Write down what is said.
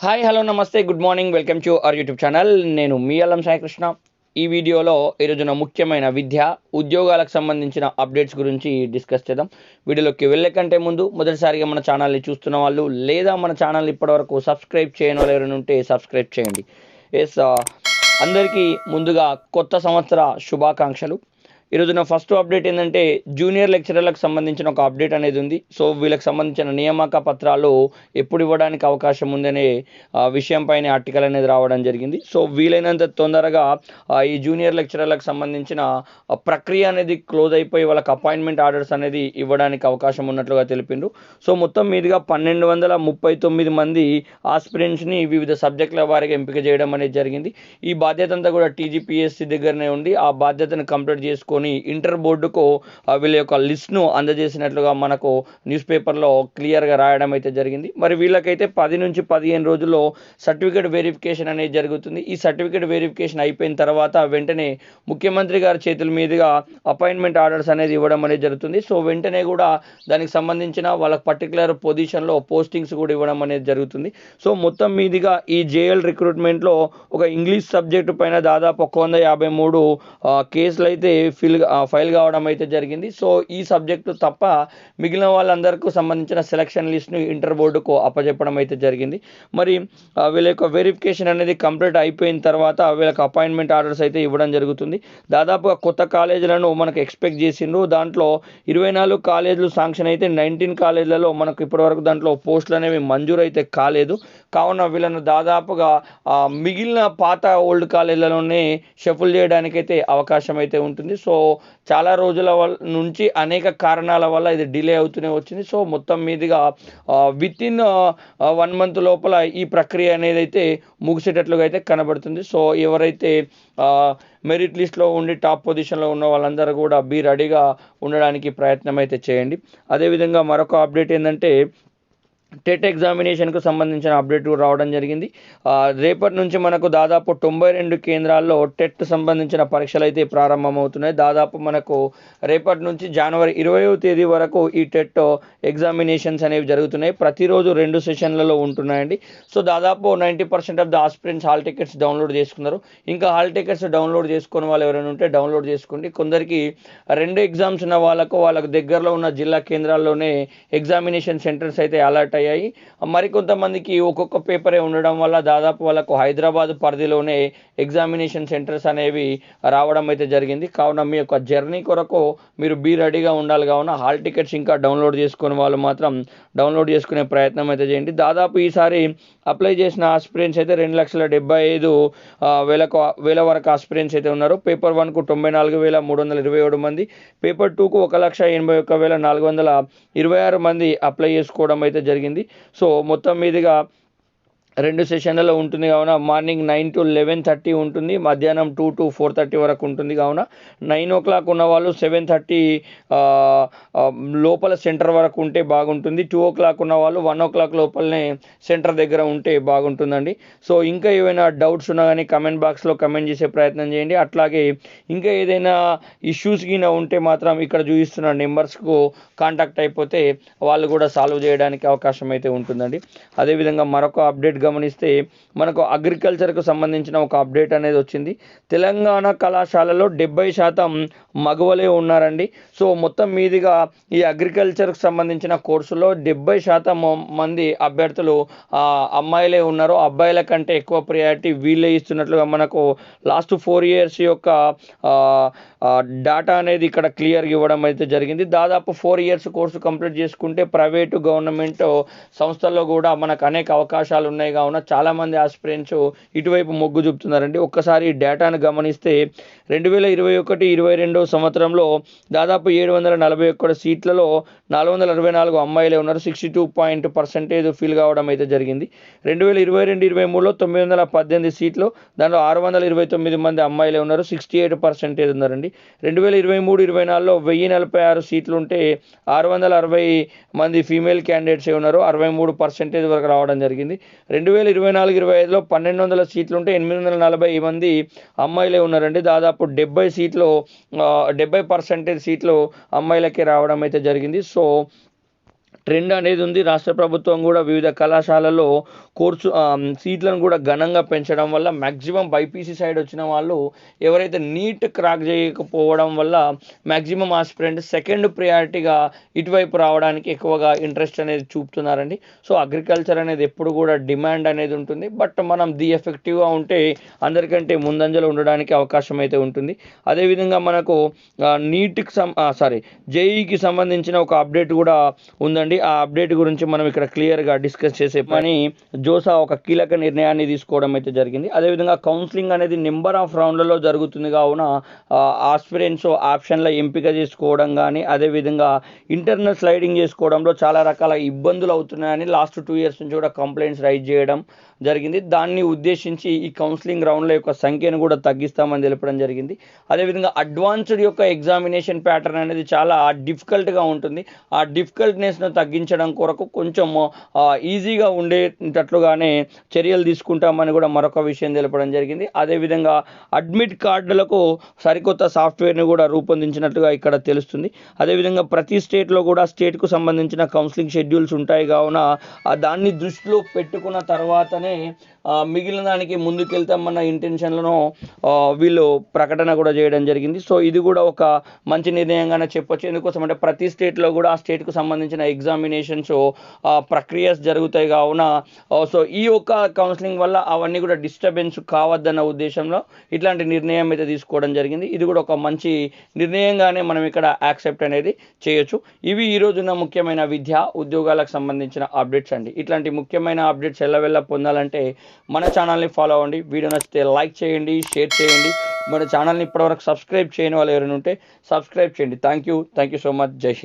Hi hello నమస్తే good morning welcome to our YouTube channel నేను మీ అల్లం సాయికృష్ణ. ఈ వీడియోలో ఈరోజున ముఖ్యమైన విద్య ఉద్యోగాలకు సంబంధించిన అప్డేట్స్ గురించి డిస్కస్ చేద్దాం. వీడియోలోకి వెళ్ళే కంటే ముందు మొదటిసారిగా మన ఛానల్ని చూస్తున్న వాళ్ళు లేదా మన ఛానల్ ఇప్పటివరకు సబ్స్క్రైబ్ చేయని వాళ్ళు ఎవరైనా ఉంటే సబ్స్క్రైబ్ చేయండి. ఎస్ uh, అందరికీ ముందుగా కొత్త సంవత్సర శుభాకాంక్షలు. ఈరోజున ఫస్ట్ అప్డేట్ ఏంటంటే జూనియర్ లెక్చరర్లకు సంబంధించిన ఒక అప్డేట్ అనేది ఉంది. సో వీళ్ళకి సంబంధించిన నియామక పత్రాలు ఎప్పుడు ఇవ్వడానికి అవకాశం ఉందనే విషయంపైన ఆర్టికల్ అనేది రావడం జరిగింది. సో వీలైనంత తొందరగా ఈ జూనియర్ లెక్చరర్లకు సంబంధించిన ప్రక్రియ అనేది క్లోజ్ అయిపోయి వాళ్ళకి అపాయింట్మెంట్ ఆర్డర్స్ అనేది ఇవ్వడానికి అవకాశం ఉన్నట్లుగా తెలిపిండ్రు. సో మొత్తం మీదుగా పన్నెండు వందల ముప్పై తొమ్మిది మంది ఆస్పిరెంట్స్ని వివిధ సబ్జెక్టుల వారికి ఎంపిక చేయడం అనేది జరిగింది. ఈ బాధ్యత అంతా కూడా టీజీపీఎస్సీ దగ్గరనే ఉండి ఆ బాధ్యతను కంప్లీట్ చేసుకొని ఇంటర్ బోర్డుకు వీళ్ళ యొక్క లిస్ట్ను అందజేసినట్లుగా మనకు న్యూస్ పేపర్లో క్లియర్గా రాయడం అయితే జరిగింది. మరి వీళ్ళకైతే పది నుంచి పదిహేను రోజుల్లో సర్టిఫికేట్ వెరిఫికేషన్ అనేది జరుగుతుంది. ఈ సర్టిఫికేట్ వెరిఫికేషన్ అయిపోయిన తర్వాత వెంటనే ముఖ్యమంత్రి గారి చేతుల మీదుగా అపాయింట్మెంట్ ఆర్డర్స్ అనేది ఇవ్వడం అనేది జరుగుతుంది. సో వెంటనే కూడా దానికి సంబంధించిన వాళ్ళకి పర్టికులర్ పొజిషన్లో పోస్టింగ్స్ కూడా ఇవ్వడం అనేది జరుగుతుంది. సో మొత్తం మీదుగా ఈ జేఎల్ రిక్రూట్మెంట్లో ఒక ఇంగ్లీష్ సబ్జెక్టు పైన దాదాపు ఒక వంద యాభై మూడు కేసులు అయితే ఫిల్ ఫైల్ కావడం అయితే జరిగింది. సో ఈ సబ్జెక్టు తప్ప మిగిలిన వాళ్ళందరికీ సంబంధించిన సెలక్షన్ లిస్ట్ను ఇంటర్ బోర్డుకు అప్పచెప్పడం అయితే జరిగింది. మరి వీళ్ళ యొక్క వెరిఫికేషన్ అనేది కంప్లీట్ అయిపోయిన తర్వాత వీళ్ళకి అపాయింట్మెంట్ ఆర్డర్స్ అయితే ఇవ్వడం జరుగుతుంది. దాదాపుగా కొత్త కాలేజీలను మనకు ఎక్స్పెక్ట్ చేసిండ్రు. దాంట్లో ఇరవై నాలుగు కాలేజీలు శాంక్షన్ అయితే నైన్టీన్ కాలేజీలలో మనకు ఇప్పటివరకు దాంట్లో పోస్టులు అనేవి మంజూరు అయితే కాలేదు. కావున వీళ్ళను దాదాపుగా మిగిలిన పాత ఓల్డ్ కాలేజీలలోనే షఫుల్ చేయడానికైతే అవకాశం అయితే ఉంటుంది. సో చాలా రోజుల వల్ల నుంచి అనేక కారణాల వల్ల ఇది డిలే అవుతూనే వచ్చింది. సో మొత్తం మీదుగా విత్ ఇన్ వన్ మంత్ లోపల ఈ ప్రక్రియ అనేది అయితే ముగిసేటట్లుగా అయితే కనబడుతుంది. సో ఎవరైతే మెరిట్ లిస్ట్లో ఉండి టాప్ పొజిషన్లో ఉన్న వాళ్ళందరూ కూడా బీ రెడీగా ఉండడానికి ప్రయత్నం అయితే చేయండి. అదేవిధంగా మరొక అప్డేట్ ఏంటంటే టెట్ ఎగ్జామినేషన్కు సంబంధించిన అప్డేట్ కూడా రావడం జరిగింది. రేపటి నుంచి మనకు దాదాపు తొంభై రెండు కేంద్రాల్లో టెట్ సంబంధించిన పరీక్షలు అయితే ప్రారంభమవుతున్నాయి. దాదాపు మనకు రేపటి నుంచి జనవరి ఇరవయో తేదీ వరకు ఈ టెట్ ఎగ్జామినేషన్స్ అనేవి జరుగుతున్నాయి. ప్రతిరోజు రెండు సెషన్లలో ఉంటున్నాయండి. సో దాదాపు ninety percent of the aspirants hall tickets download చేసుకున్నారు. ఇంకా హాల్ టికెట్స్ డౌన్లోడ్ చేసుకుని వాళ్ళు ఎవరైనా ఉంటే డౌన్లోడ్ చేసుకోండి. కొందరికి రెండు ఎగ్జామ్స్ ఉన్న వాళ్ళకు వాళ్ళకు దగ్గరలో ఉన్న జిల్లా కేంద్రాల్లోనే ఎగ్జామినేషన్ సెంటర్స్ అయితే అలర్ట్ అయ్యాయి. మరికొంతమందికి ఒక్కొక్క పేపరే ఉండడం వల్ల దాదాపు వాళ్ళకు హైదరాబాద్ పరిధిలోనే ఎగ్జామినేషన్ సెంటర్స్ అనేవి రావడం అయితే జరిగింది. కావున మీ యొక్క జర్నీ కొరకు మీరు బీ రెడీగా ఉండాలి. కావున హాల్ టికెట్స్ ఇంకా డౌన్లోడ్ చేసుకునే వాళ్ళు మాత్రం డౌన్లోడ్ చేసుకునే ప్రయత్నం అయితే చేయండి. దాదాపు ఈసారి అప్లై చేసిన ఆస్పిరెంట్స్ అయితే రెండు లక్షల డెబ్బై ఐదు వేలకు వేల వరకు ఆస్పిరెంట్స్ అయితే ఉన్నారు. పేపర్ వన్కు తొంభై నాలుగు వేల మూడు వందల ఇరవై ఏడు మంది పేపర్ టూకు ఒక లక్ష ఎనభై ఒక్క వేల నాలుగు వందల ఇరవై ఆరు మంది అప్లై చేసుకోవడం అయితే జరిగింది. సో మొత్తం మీదుగా రెండు సెషన్లలో ఉంటుంది కావున morning nine to eleven thirty ఉంటుంది మధ్యాహ్నం టూ టు ఫోర్ థర్టీ వరకు ఉంటుంది కావున నైన్ ఓ క్లాక్ ఉన్న వాళ్ళు సెవెన్ థర్టీ లోపల సెంటర్ వరకు ఉంటే బాగుంటుంది. టూ ఓ క్లాక్ ఉన్న వాళ్ళు వన్ ఓ క్లాక్ లోపలనే సెంటర్ దగ్గర ఉంటే బాగుంటుందండి. సో ఇంకా ఏమైనా డౌట్స్ ఉన్నా కానీ కమెంట్ బాక్స్లో కమెంట్ చేసే ప్రయత్నం చేయండి. అట్లాగే ఇంకా ఏదైనా ఇష్యూస్ గిన ఉంటే మాత్రం ఇక్కడ చూపిస్తున్న నెంబర్స్కు కాంటాక్ట్ అయిపోతే వాళ్ళు కూడా సాల్వ్ చేయడానికి అవకాశం అయితే ఉంటుందండి. అదేవిధంగా మరొక అప్డేట్ గమనిస్తే మనకు అగ్రికల్చర్కు సంబంధించిన ఒక అప్డేట్ అనేది వచ్చింది. తెలంగాణ కళాశాలలో డెబ్బై శాతం మగవలే ఉన్నారండి. సో మొత్తం మీదుగా ఈ అగ్రికల్చర్కు సంబంధించిన కోర్సులో డెబ్బై శాతం మంది అభ్యర్థులు అమ్మాయిలే ఉన్నారు. అబ్బాయిల కంటే ఎక్కువ ప్రయారిటీ వీళ్ళే ఇస్తున్నట్లుగా మనకు లాస్ట్ ఫోర్ ఇయర్స్ యొక్క డాటా అనేది ఇక్కడ క్లియర్గా ఇవ్వడం అయితే జరిగింది. దాదాపు ఫోర్ ఇయర్స్ కోర్సు కంప్లీట్ చేసుకుంటే ప్రైవేటు గవర్నమెంట్ సంస్థల్లో కూడా మనకు అనేక అవకాశాలు ఉన్నాయి కావున చాలామంది ఆస్పిరెంట్స్ ఇటువైపు మొగ్గు చూపుతున్నారండి. ఒక్కసారి డేటాను గమనిస్తే రెండు వేల ఇరవై ఒకటి ఇరవై రెండో సంవత్సరంలో దాదాపు ఏడు వందల నలభై ఒక్క సీట్లలో నాలుగు వందల అరవై నాలుగు అమ్మాయిలే ఉన్నారు. Sixty two point percentage fill కావడం అయితే జరిగింది. రెండు వేల ఇరవై రెండు ఇరవై మూడులో తొమ్మిది వందల పద్దెనిమిది సీట్లు దాంట్లో ఆరు వందల ఇరవై తొమ్మిది మంది అమ్మాయిలే ఉన్నారు. సిక్స్టీ ఎయిట్ పర్సెంటేజ్ ఉన్నారండి రెండు వేల ఇరవై మూడు ఇరవై నాలుగులో వెయ్యి నలభై ఆరు సీట్లు ఉంటే ఆరు వందల అరవై మంది ఫీమేల్ క్యాండిడేట్స్ ఉన్నారు. అరవై మూడు పర్సెంటేజ్ వరకు రావడం జరిగింది. రెండు రెండు వేల ఇరవై నాలుగు ఇరవై ఐదులో పన్నెండు వందల సీట్లు ఉంటే ఎనిమిది వందల నలభై మంది అమ్మాయిలే ఉన్నారండి. దాదాపు డెబ్బై సీట్లు డెబ్బై పర్సెంటేజ్ సీట్లు అమ్మాయిలకే రావడం అయితే జరిగింది. సో ట్రెండ్ అనేది ఉంది. రాష్ట్ర ప్రభుత్వం కూడా వివిధ కళాశాలలో కోర్సు సీట్లను కూడా ఘనంగా పెంచడం వల్ల మ్యాక్సిమం బైపీసీ సైడ్ వచ్చిన వాళ్ళు ఎవరైతే నీట్ క్రాక్ చేయకపోవడం వల్ల మ్యాక్సిమం ఆస్పిరెంట్ సెకండ్ ప్రయారిటీగా ఇటువైపు రావడానికి ఎక్కువగా ఇంట్రెస్ట్ అనేది చూపుతున్నారండి. సో అగ్రికల్చర్ అనేది ఎప్పుడు కూడా డిమాండ్ అనేది ఉంటుంది. బట్ మనం ది ఎఫెక్టివ్గా ఉంటే అందరికంటే ముందంజలో ఉండడానికి అవకాశం అయితే ఉంటుంది. అదేవిధంగా మనకు నీట్కి సం సారీ జేఈకి సంబంధించిన ఒక అప్డేట్ కూడా ఉందండి. ఆ అప్డేట్ గురించి మనం ఇక్కడ క్లియర్గా డిస్కస్ చేసే పని జోసా ఒక కీలక నిర్ణయాన్ని తీసుకోవడం అయితే జరిగింది. అదేవిధంగా కౌన్సిలింగ్ అనేది నెంబర్ ఆఫ్ రౌండ్లలో జరుగుతుంది కావున ఆస్పిరెంట్స్ ఆప్షన్ల ఎంపిక చేసుకోవడం కానీ అదేవిధంగా ఇంటర్నల్ స్లైడింగ్ చేసుకోవడంలో చాలా రకాల ఇబ్బందులు అవుతున్నాయని లాస్ట్ టూ ఇయర్స్ నుంచి కూడా కంప్లైంట్స్ రైజ్ చేయడం జరిగింది. దాన్ని ఉద్దేశించి ఈ కౌన్సిలింగ్ రౌండ్ల యొక్క సంఖ్యను కూడా తగ్గిస్తామని తెలపడం జరిగింది. అదేవిధంగా అడ్వాన్స్డ్ యొక్క ఎగ్జామినేషన్ ప్యాటర్న్ అనేది చాలా డిఫికల్ట్గా ఉంటుంది. ఆ డిఫికల్ట్నెస్ డిఫికల్ట్నెస్ను తగ్గించడం కొరకు కొంచెం ఈజీగా ఉండేటట్లుగానే చర్యలు తీసుకుంటామని కూడా మరొక విషయం తెలపడం జరిగింది. అదేవిధంగా అడ్మిట్ కార్డులకు సరికొత్త సాఫ్ట్వేర్ని కూడా రూపొందించినట్లుగా ఇక్కడ తెలుస్తుంది. అదేవిధంగా ప్రతి స్టేట్లో కూడా స్టేట్కు సంబంధించిన కౌన్సిలింగ్ షెడ్యూల్స్ ఉంటాయి కావున దాన్ని దృష్టిలో పెట్టుకున్న తర్వాతనే మిగిలిన దానికి ముందుకెళ్తామన్న ఇంటెన్షన్లను వీళ్ళు ప్రకటన కూడా చేయడం జరిగింది. సో ఇది కూడా ఒక మంచి నిర్ణయంగానే చెప్పొచ్చు. ఎందుకోసం అంటే ప్రతి స్టేట్లో కూడా ఆ స్టేట్కు సంబంధించిన ఎగ్జామినేషన్స్ ప్రక్రియ జరుగుతాయి కావున సో ఈ యొక్క కౌన్సిలింగ్ వల్ల అవన్నీ కూడా డిస్టర్బెన్స్ కావద్దన్న ఉద్దేశంలో ఇట్లాంటి నిర్ణయం అయితే తీసుకోవడం జరిగింది. ఇది కూడా ఒక మంచి నిర్ణయంగానే మనం ఇక్కడ యాక్సెప్ట్ అనేది చేయొచ్చు. ఇవి ఈ రోజున ముఖ్యమైన విద్య ఉద్యోగాలకు సంబంధించిన అప్డేట్స్ అండి. ఇట్లాంటి ముఖ్యమైన అప్డేట్స్ ఎల్లవెల్ల పొందాలంటే మన ఛానల్ని ఫాలో అవ్వండి. వీడియో నచ్చితే లైక్ చేయండి షేర్ చేయండి. మన ఛానల్ని ఇప్పటివరకు సబ్స్క్రైబ్ చేయని వాళ్ళు ఎవరైనా ఉంటే సబ్స్క్రైబ్ చేయండి. Thank you thank you so much Jai Hind